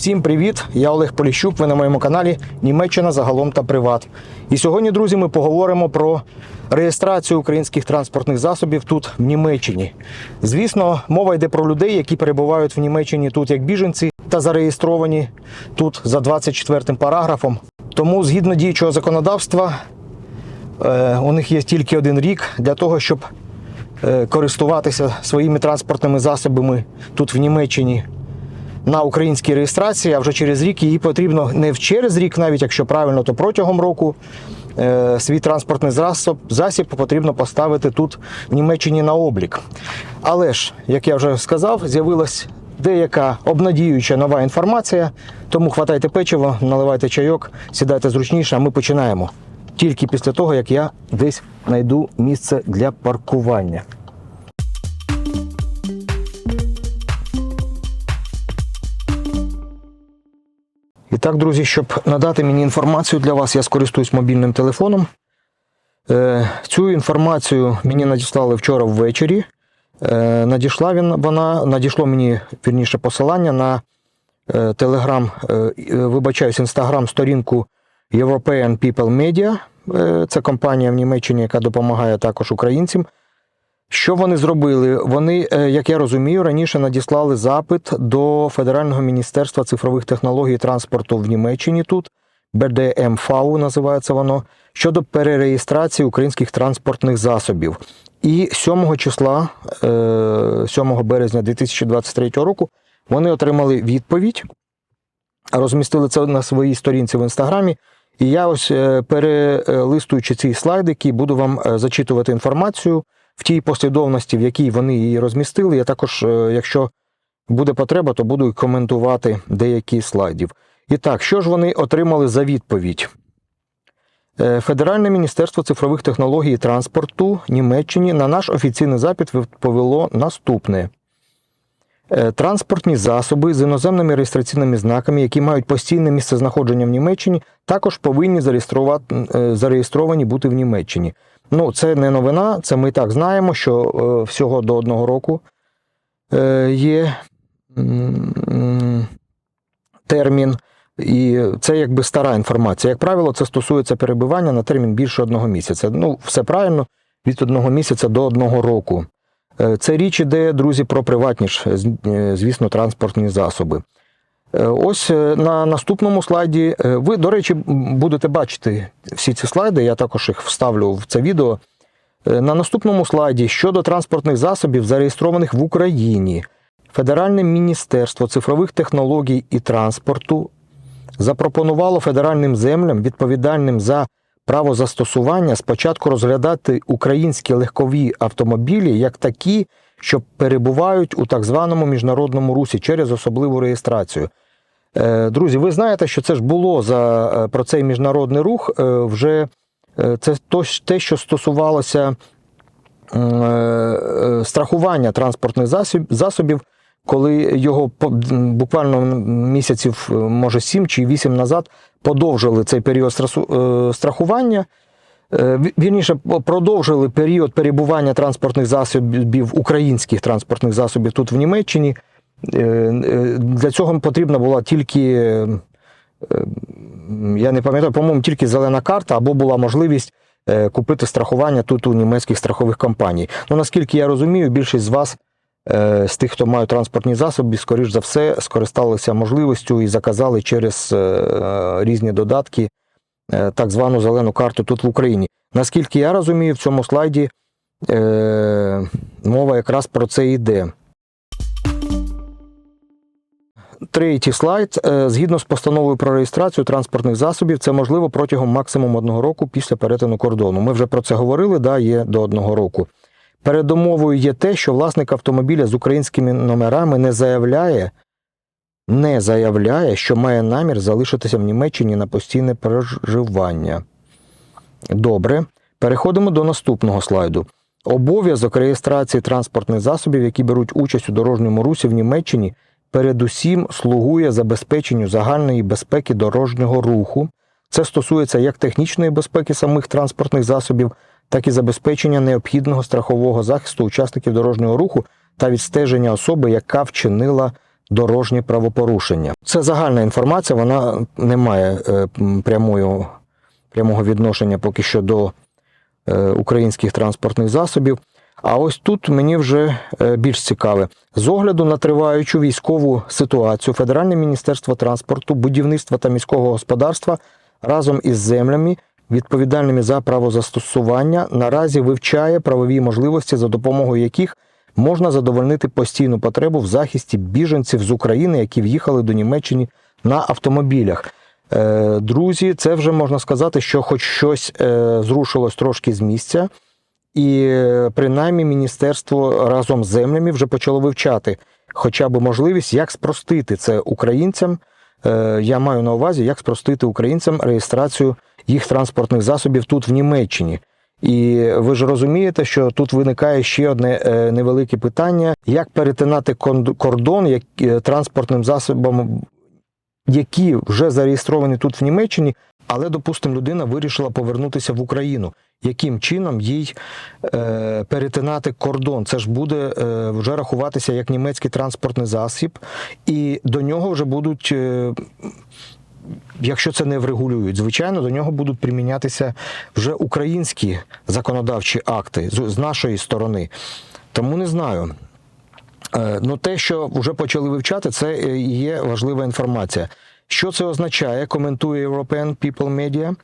Всім привіт! Я Олег Поліщук. Ви на моєму каналі Німеччина загалом та приват. І сьогодні, друзі, ми поговоримо про реєстрацію українських транспортних засобів тут в Німеччині. Звісно, мова йде про людей, які перебувають в Німеччині тут як біженці та зареєстровані тут за 24 параграфом. Тому, згідно діючого законодавства, е, у них є тільки один рік для того, щоб е, користуватися своїми транспортними засобами тут в Німеччині на українській реєстрації, а вже через рік її потрібно не в через рік, навіть якщо правильно, то протягом року е, свій транспортний засіб, засіб потрібно поставити тут в Німеччині на облік. Але ж, як я вже сказав, з'явилась деяка обнадіюча нова інформація. Тому хватайте печиво, наливайте чайок, сідайте зручніше, а ми починаємо. Тільки після того, як я десь знайду місце для паркування. І так, друзі, щоб надати мені інформацію для вас, я скористуюсь мобільним телефоном. Е, Цю інформацію мені надіслали вчора ввечері. Е, Надійшла він, вона, надійшло мені вірніше посилання на телеграм, вибачаюсь, інстаграм сторінку European People Media. Е, Це компанія в Німеччині, яка допомагає також українцям. Що вони зробили? Вони, е, як я розумію, раніше надіслали запит до Федерального міністерства цифрових технологій і транспорту в Німеччині тут, БДМФАУ називається воно, щодо перереєстрації українських транспортних засобів. І 7 числа, е, 7 березня 2023 року, вони отримали відповідь, розмістили це на своїй сторінці в інстаграмі. І я ось е, перелистуючи ці слайдики, буду вам е, зачитувати інформацію в тій послідовності, в якій вони її розмістили. Я також, е, якщо буде потреба, то буду коментувати деякі слайдів. І так, що ж вони отримали за відповідь? Е, Федеральне міністерство цифрових технологій і транспорту Німеччині на наш офіційний запит відповіло наступне. Е, Транспортні засоби з іноземними реєстраційними знаками, які мають постійне місце знаходження в Німеччині, також повинні зареєстровані бути в Німеччині. Ну, це не новина, це ми і так знаємо, що е, всього до одного року е, є термін, і це якби стара інформація. Як правило, це стосується перебування на термін більше одного місяця. Ну, все правильно, від одного місяця до одного року. Е, Це річ іде, друзі, про приватні ж, звісно, транспортні засоби. Е, Ось е, на наступному слайді. е, Ви, до речі, будете бачити всі ці слайди, я також їх вставлю в це відео. На наступному слайді щодо транспортних засобів, зареєстрованих в Україні, Федеральне міністерство цифрових технологій і транспорту запропонувало федеральним землям, відповідальним за право застосування, спочатку розглядати українські легкові автомобілі як такі, що перебувають у так званому міжнародному русі через особливу реєстрацію. Е, Друзі, ви знаєте, що це ж було за е, про цей міжнародний рух. е, Вже це те, що стосувалося страхування транспортних засобів, коли його буквально місяців, може, 7 чи 8 назад подовжили цей період страхування. Е, Вірніше, продовжили період перебування транспортних засобів, українських транспортних засобів тут в Німеччині. Е, е, Для цього потрібна була тільки, я не пам'ятаю, по-моєму, тільки зелена карта, або була можливість купити страхування тут у німецьких страхових компаній. Ну, наскільки я розумію, більшість з вас, з тих, хто мають транспортні засоби, скоріш за все, скористалися можливістю і заказали через різні додатки так звану зелену карту тут в Україні. Наскільки я розумію, в цьому слайді е, мова якраз про це йде. Третій слайд. Е, Згідно з постановою про реєстрацію транспортних засобів, це можливо протягом максимум одного року після перетину кордону. Ми вже про це говорили, да, є до одного року. Передумовою є те, що власник автомобіля з українськими номерами не заявляє, не заявляє, що має намір залишитися в Німеччині на постійне проживання. Добре. Переходимо до наступного слайду. Обов'язок реєстрації транспортних засобів, які беруть участь у дорожньому русі в Німеччині, передусім слугує забезпеченню загальної безпеки дорожнього руху. Це стосується як технічної безпеки самих транспортних засобів, так і забезпечення необхідного страхового захисту учасників дорожнього руху та відстеження особи, яка вчинила дорожні правопорушення. Це загальна інформація, вона не має е, м, прямої, прямого відношення поки що до е, українських транспортних засобів. А ось тут мені вже е, більш цікаве. З огляду на триваючу військову ситуацію, Федеральне міністерство транспорту, будівництва та міського господарства разом із землями, відповідальними за правозастосування, наразі вивчає правові можливості, за допомогою яких можна задовольнити постійну потребу в захисті біженців з України, які в'їхали до Німеччини на автомобілях. Е, Друзі, це вже можна сказати, що хоч щось е, зрушилось трошки з місця. І е, принаймні міністерство разом з землями вже почало вивчати хоча б можливість, як спростити це українцям. Я маю на увазі, як спростити українцям реєстрацію їх транспортних засобів тут в Німеччині. І ви ж розумієте, що тут виникає ще одне е, невелике питання: як перетинати кордон е, транспортним засобом, які вже зареєстровані тут в Німеччині, але, допустимо, людина вирішила повернутися в Україну. Яким чином їй е, перетинати кордон? Це ж буде е, вже рахуватися як німецький транспортний засіб, і до нього вже будуть, е, якщо це не врегулюють, звичайно, до нього будуть примінятися вже українські законодавчі акти з, нашої сторони. Тому не знаю. Е, Ну, те, що вже почали вивчати, це е, є важлива інформація. Що це означає? Коментує European People Media.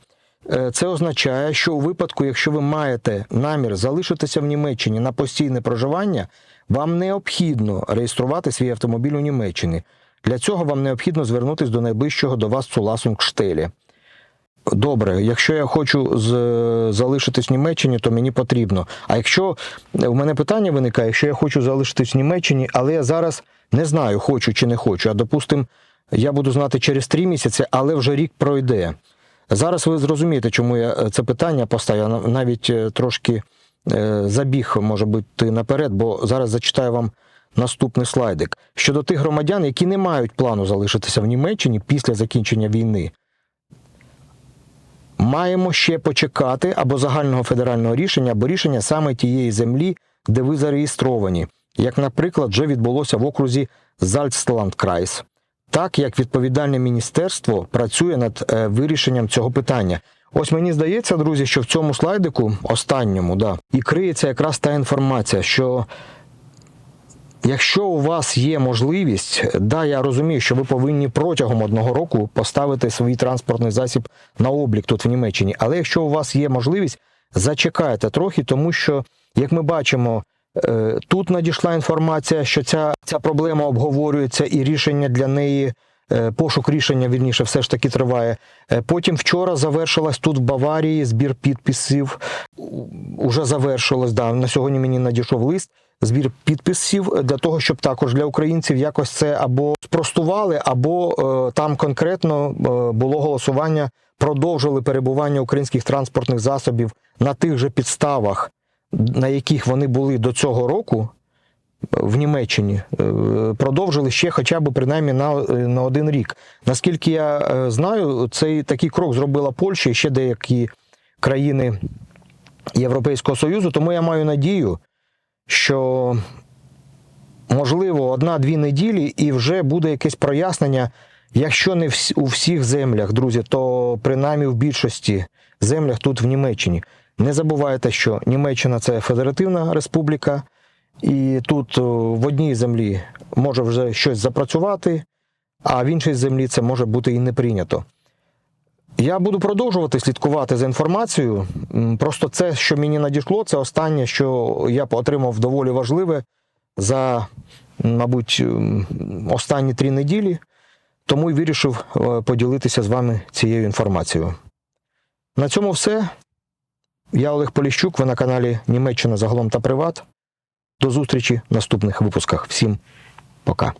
Е, Це означає, що у випадку, якщо ви маєте намір залишитися в Німеччині на постійне проживання, вам необхідно реєструвати свій автомобіль у Німеччині. Для цього вам необхідно звернутися до найближчого до вас Цуласункштелі. Добре, якщо я хочу з, залишитись в Німеччині, то мені потрібно. А якщо в мене питання виникає, якщо я хочу залишитись в Німеччині, але я зараз не знаю, хочу чи не хочу, а допустимо, я буду знати через три місяці, але вже рік пройде. Зараз ви зрозумієте, чому я е, це питання поставив, навіть е, трошки е, забіг, може бути, наперед, бо зараз зачитаю вам наступний слайдик. Щодо тих громадян, які не мають плану залишитися в Німеччині після закінчення війни, маємо ще почекати або загального федерального рішення, або рішення саме тієї землі, де ви зареєстровані, як, наприклад, вже відбулося в окрузі Зальцландкрайс. Так як відповідальне міністерство працює над е, вирішенням цього питання. Ось мені здається, друзі, що в цьому слайдику, останньому, да, і криється якраз та інформація, що Якщо у вас є можливість, да, я розумію, що ви повинні протягом одного року поставити свій транспортний засіб на облік тут в Німеччині. Але якщо у вас є можливість, зачекайте трохи, тому що, як ми бачимо, е, тут надійшла інформація, що ця, ця проблема обговорюється і рішення для неї. е, Пошук рішення вірніше все ж таки триває. Е, Потім вчора завершилась тут в Баварії збір підписів. Уже завершилось. Да. На сьогодні мені надійшов лист збір підписів для того, щоб також для українців якось це або спростували, або е, там конкретно е, було голосування, продовжили перебування українських транспортних засобів на тих же підставах, на яких вони були до цього року. В Німеччині е, продовжили ще хоча б принаймні на, на один рік. Наскільки я знаю, цей такий крок зробила Польща і ще деякі країни Європейського Союзу. Тому я маю надію, що можливо одна-дві неділі і вже буде якесь прояснення. Якщо не у всіх землях, друзі, то принаймні в більшості землях тут в Німеччині. Не забувайте, що Німеччина це федеративна республіка, і тут в одній землі може вже щось запрацювати, а в іншій землі це може бути і не прийнято. Я буду продовжувати слідкувати за інформацією. Просто це, що мені надійшло, це останнє, що я отримав доволі важливе за, мабуть, останні три неділі. Тому й вирішив е, поділитися з вами цією інформацією. На цьому все. Я Олег Поліщук, ви на каналі Німеччина загалом та Приват. До зустрічі в наступних випусках. Всім пока.